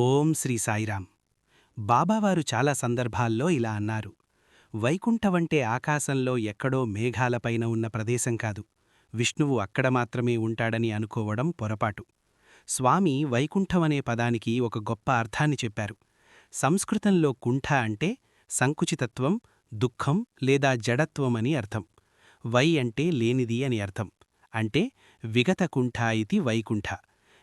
ఓం శ్రీ సాయిరాం బాబావారు చాలా సందర్భాల్లో ఇలా అన్నారు. వైకుంఠవంటే ఆకాశంలో ఎక్కడో మేఘాలపైన ఉన్న ప్రదేశం కాదు. విష్ణువు అక్కడ మాత్రమే ఉంటాడని అనుకోవడం పొరపాటు. స్వామి వైకుంఠమనే పదానికి ఒక గొప్ప అర్థాన్ని చెప్పారు. సంస్కృతంలో కుంఠ అంటే సంకుచితత్వం దుఃఖం లేదా జడత్వమని అర్థం. వై అంటే లేనిది అని అర్థం. అంటే విగత కుంఠ ఇది వైకుంఠ.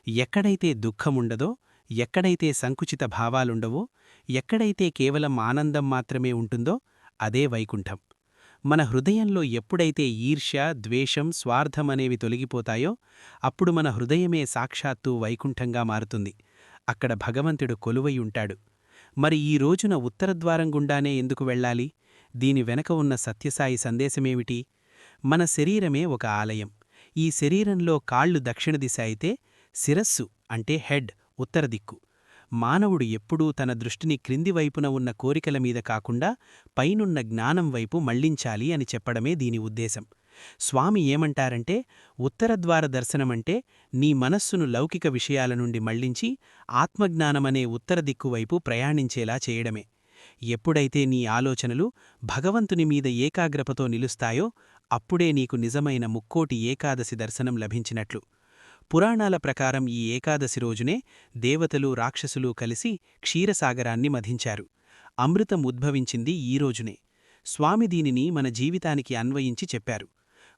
ఎక్కడైతే దుఃఖముండదో ఎక్కడైతే సంకుచిత భావాలుండవో ఎక్కడైతే కేవలం ఆనందం మాత్రమే ఉంటుందో అదే వైకుంఠం. మన హృదయంలో ఎప్పుడైతే ఈర్ష్య ద్వేషం స్వార్థం అనేవి తొలగిపోతాయో అప్పుడు మన హృదయమే సాక్షాత్తు వైకుంఠంగా మారుతుంది. అక్కడ భగవంతుడు కొలువై ఉంటాడు. మరి ఈ రోజున ఉత్తరద్వారం గుండానే ఎందుకు వెళ్ళాలి? దీని వెనక ఉన్న సత్యసాయి సందేశమేమిటి? మన శరీరమే ఒక ఆలయం. ఈ శరీరంలో కాళ్ళు దక్షిణ దిశ అయితే శిరస్సు అంటే హెడ్ ఉత్తర దిక్కు. మానవుడు ఎప్పుడూ తన దృష్టిని క్రింది వైపున ఉన్న కోరికల మీద కాకుండా పైనున్న జ్ఞానం వైపు మళ్ళించాలి అని చెప్పడమే దీని ఉద్దేశం. స్వామి ఏమంటారంటే ఉత్తరద్వార దర్శనమంటే నీ మనస్సును లౌకిక విషయాల నుండి మళ్ళించి ఆత్మజ్ఞానమనే ఉత్తర దిక్కువైపు ప్రయాణించేలా చేయడమే. ఎప్పుడైతే నీ ఆలోచనలు భగవంతుని మీద ఏకాగ్రపతో నిలుస్తాయో అప్పుడే నీకు నిజమైన ముక్కోటి ఏకాదశి దర్శనం లభించినట్లు. పురాణాల ప్రకారం ఈ ఏకాదశి రోజునే దేవతలు రాక్షసులు కలిసి క్షీరసాగరాన్ని మధించారు. అమృతం ఉద్భవించింది ఈ రోజునే. స్వామి దీనిని మన జీవితానికి అన్వయించి చెప్పారు.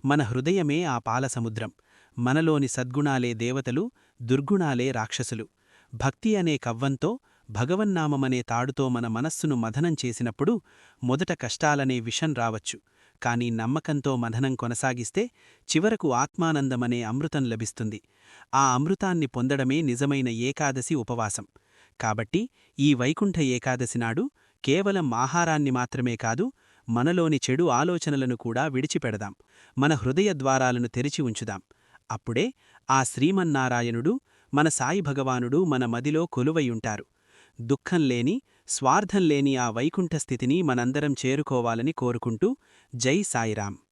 మన హృదయమే ఆ పాలసముద్రం. మనలోని సద్గుణాలే దేవతలు దుర్గుణాలే రాక్షసులు. భక్తి అనే కవ్వంతో భగవన్నామమనే తాడుతో మన మనస్సును మథనం చేసినప్పుడు మొదట కష్టాలనే విషం రావచ్చు. కానీ నమ్మకంతో మథనం కొనసాగిస్తే చివరకు ఆత్మానందమనే అమృతం లభిస్తుంది. ఆ అమృతాన్ని పొందడమే నిజమైన ఏకాదశి ఉపవాసం. కాబట్టి ఈ వైకుంఠ ఏకాదశి నాడు కేవలం ఆహారాన్ని మాత్రమే కాదు మనలోని చెడు ఆలోచనలను కూడా విడిచిపెడదాం. మన హృదయ ద్వారాలను తెరిచి ఉంచుదాం. అప్పుడే ఆ శ్రీమన్నారాయణుడు మన సాయి భగవానుడు మన మదిలో కొలువయుంటారు దుఃఖం లేని స్వార్థం లేని ఆ వైకుంఠ స్థితిని మనందరం చేరుకోవాలని కోరుకుంటూ జై సాయిరాం